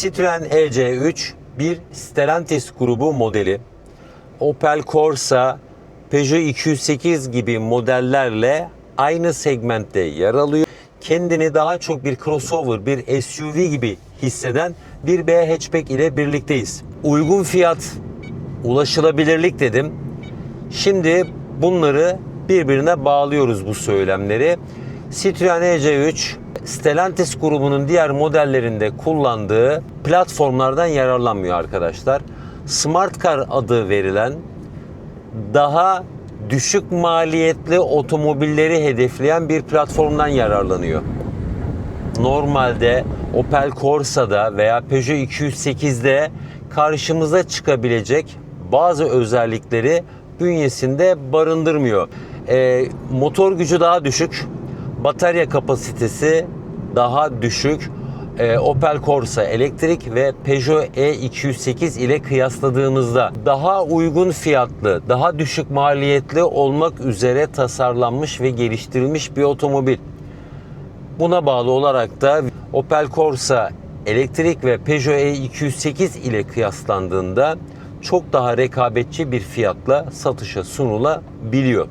Citroen EC3 bir Stellantis grubu modeli. Opel Corsa, Peugeot 208 gibi modellerle aynı segmentte yer alıyor. Kendini daha çok bir crossover, bir SUV gibi hisseden bir B hatchback ile birlikteyiz. Uygun fiyat, ulaşılabilirlik dedim. Şimdi bunları birbirine bağlıyoruz bu söylemleri. Citroen EC3 Stellantis grubunun diğer modellerinde kullandığı platformlardan yararlanmıyor arkadaşlar. Smart Car adı verilen daha düşük maliyetli otomobilleri hedefleyen bir platformdan yararlanıyor. Normalde Opel Corsa'da veya Peugeot 208'de karşımıza çıkabilecek bazı özellikleri bünyesinde barındırmıyor. Ee, motor gücü daha düşük, batarya kapasitesi daha düşük. Ee, Opel Corsa elektrik ve Peugeot E208 ile kıyasladığımızda daha uygun fiyatlı, daha düşük maliyetli olmak üzere tasarlanmış ve geliştirilmiş bir otomobil. Buna bağlı olarak da Opel Corsa elektrik ve Peugeot E208 ile kıyaslandığında çok daha rekabetçi bir fiyatla satışa sunulabiliyor.